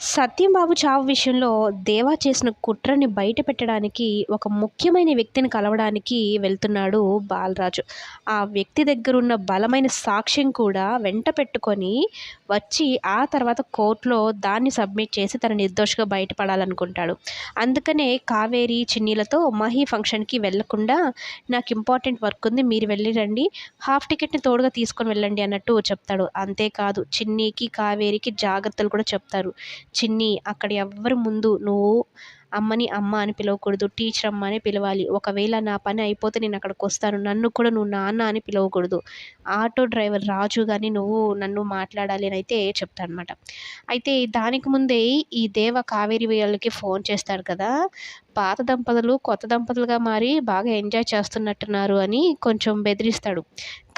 సత్యంబాబు చావు విషయంలో దేవా చేసిన కుట్రని బయట పెట్టడానికి ఒక ముఖ్యమైన వ్యక్తిని కలవడానికి వెళ్తున్నాడు బాలరాజు. ఆ వ్యక్తి దగ్గర ఉన్న బలమైన సాక్ష్యం కూడా వెంట పెట్టుకొని వచ్చి ఆ తర్వాత కోర్టులో దాన్ని సబ్మిట్ చేసి తన నిర్దోషిగా బయటపడాలనుకుంటాడు. అందుకనే కావేరి చిన్నీలతో మహి ఫంక్షన్కి వెళ్ళకుండా నాకు ఇంపార్టెంట్ వర్క్ ఉంది మీరు వెళ్ళి రండి హాఫ్ టికెట్ని తోడుగా తీసుకొని వెళ్ళండి అన్నట్టు చెప్తాడు. అంతేకాదు చిన్నీకి కావేరికి జాగ్రత్తలు కూడా చెప్తారు. చిన్ని అక్కడ ఎవ్వరి ముందు నువ్వు అమ్మని అమ్మ అని పిలవకూడదు టీచర్ అమ్మ అని పిలవాలి. ఒకవేళ నా పని అయిపోతే నేను అక్కడికి వస్తాను. నన్ను కూడా నువ్వు నాన్న అని పిలవకూడదు. ఆటో డ్రైవర్ రాజు కానీ నువ్వు నన్ను మాట్లాడాలి అని అయితే చెప్తానమాట. అయితే దానికి ముందే ఈ దేవ కావేరి వేయాలకి ఫోన్ చేస్తాడు కదా పాత దంపతులు కొత్త దంపతులుగా మారి బాగా ఎంజాయ్ చేస్తున్నట్టున్నారు అని కొంచెం బెదిరిస్తాడు.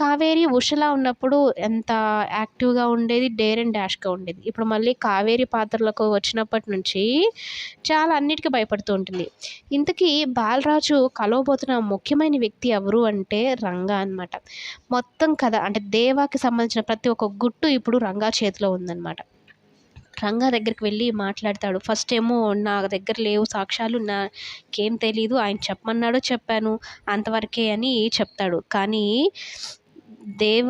కావేరి ఉషలా ఉన్నప్పుడు ఎంత యాక్టివ్గా ఉండేది? డేర్ అండ్ డాష్గా ఉండేది. ఇప్పుడు మళ్ళీ కావేరి పాత్రలకు వచ్చినప్పటి నుంచి చాలా అన్నిటికీ భయపడుతూ ఉంటుంది. ఇంతకీ బాలరాజు కలవబోతున్న ముఖ్యమైన వ్యక్తి ఎవరు అంటే రంగా అనమాట మొత్తం కథ అంటే దేవాకి సంబంధించిన ప్రతి ఒక్క గుట్టు ఇప్పుడు రంగా చేతిలో ఉందన్నమాట. రంగా దగ్గరికి వెళ్ళి మాట్లాడతాడు. ఫస్ట్ ఏమో నా దగ్గర లేవు సాక్ష్యాలు నాకేం తెలీదు ఆయన చెప్పమన్నాడో చెప్పాను అంతవరకే అని చెప్తాడు. కానీ దేవ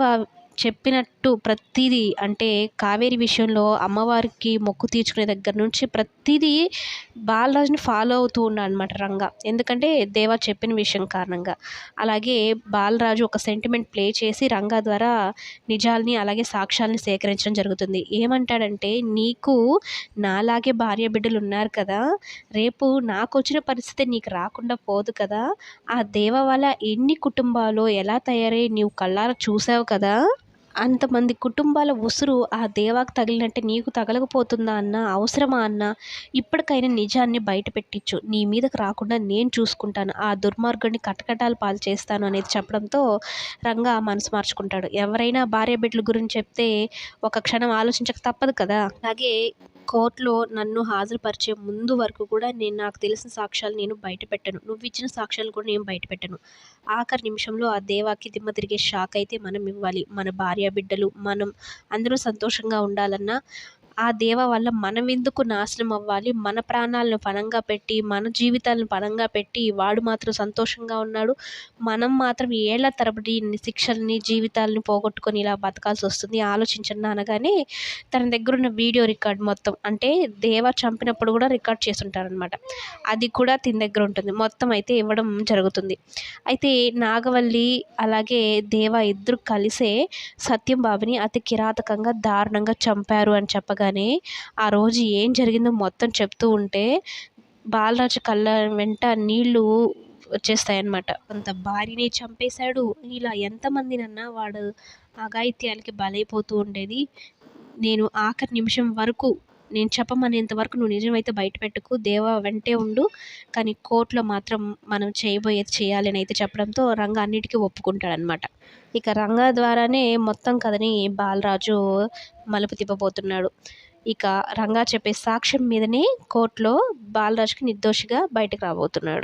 చెప్పినట్టు ప్రతిదీ అంటే కావేరి విషయంలో అమ్మవారికి మొక్కు తీర్చుకునే దగ్గర నుంచి ప్రతిదీ బాలరాజుని ఫాలో అవుతూ ఉన్నాడు అనమాట రంగా. ఎందుకంటే దేవా చెప్పిన విషయం కారణంగా. అలాగే బాలరాజు ఒక సెంటిమెంట్ ప్లే చేసి రంగా ద్వారా నిజాల్ని అలాగే సాక్ష్యాలని సేకరించడం జరుగుతుంది. ఏమంటాడంటే నీకు నాలాగే భార్య బిడ్డలు ఉన్నారు కదా రేపు నాకు వచ్చిన పరిస్థితి నీకు రాకుండా పోదు కదా ఆ దేవ వల్ల ఎన్ని కుటుంబాలు ఎలా తయారై నీవు కళ్ళారా చూసావు కదా అంతమంది కుటుంబాల ఉసురు ఆ దేవాకు తగిలినట్టే నీకు తగలకపోతుందా అన్న? అవసరమా అన్న? ఇప్పటికైనా నిజాన్ని బయట పెట్టించు. నీ మీదకు రాకుండా నేను చూసుకుంటాను. ఆ దుర్మార్గుడిని కటకటాలు పాలు చేస్తాను అనేది చెప్పడంతో రంగా మనసు మార్చుకుంటాడు. ఎవరైనా భార్య బిడ్డల గురించి చెప్తే ఒక క్షణం ఆలోచించక తప్పదు కదా? అలాగే కోర్టులో నన్ను హాజరుపరిచే ముందు వరకు కూడా నేను నాకు తెలిసిన సాక్ష్యాలు నేను బయట పెట్టను నువ్వు ఇచ్చిన సాక్ష్యాలు కూడా నేను బయట పెట్టను ఆఖరి నిమిషంలో ఆ దేవాకి దిమ్మ తిరిగే షాక్ అయితే మనం ఇవ్వాలి. మన భార్య బిడ్డలు మనం అందరూ సంతోషంగా ఉండాలన్నా ఆ దేవ వల్ల మనం ఎందుకు నాశనం అవ్వాలి? మన ప్రాణాలను పణంగా పెట్టి మన జీవితాలను పణంగా పెట్టి వాడు మాత్రం సంతోషంగా ఉన్నాడు. మనం మాత్రం ఏళ్ళ తరబడి శిక్షల్ని జీవితాలని పోగొట్టుకొని ఇలా బతకాల్సి వస్తుంది. ఆలోచించండి అనగానే తన దగ్గర ఉన్న వీడియో రికార్డ్ మొత్తం అంటే దేవ చంపినప్పుడు కూడా రికార్డ్ చేస్తుంటారనమాట అది కూడా తిన దగ్గర ఉంటుంది. మొత్తం అయితే ఇవ్వడం జరుగుతుంది. అయితే నాగవల్లి అలాగే దేవ ఇద్దరు కలిసే సత్యం బాబుని అతి కిరాతకంగా దారుణంగా చంపారు అని చెప్పగానే ఆ రోజు ఏం జరిగిందో మొత్తం చెప్తూ ఉంటే బాలరాజు కళ్ళ వెంట నీళ్ళు వచ్చేస్తాయన్నమాట. అంత భార్యని చంపేశాడు. ఇలా ఎంతమందినన్నా వాడు అఘాయిత్యాలకి బలైపోతూ ఉండేది. నేను ఆఖరి నిమిషం వరకు నేను చెప్పమనేంత వరకు నువ్వు నిజమైతే బయట పెట్టుకు దేవ వెంటే ఉండు. కానీ కోర్టులో మాత్రం మనం చేయబోయేది చేయాలని అయితే చెప్పడంతో రంగ అన్నిటికీ ఒప్పుకుంటాడనమాట ఇక రంగా ద్వారానే మొత్తం కథని బాలరాజు మలుపు తిప్పబోతున్నాడు. ఇక రంగా చెప్పే సాక్ష్యం మీదనే కోర్టులో బాలరాజుకి నిర్దోషిగా బయటకు రాబోతున్నాడు.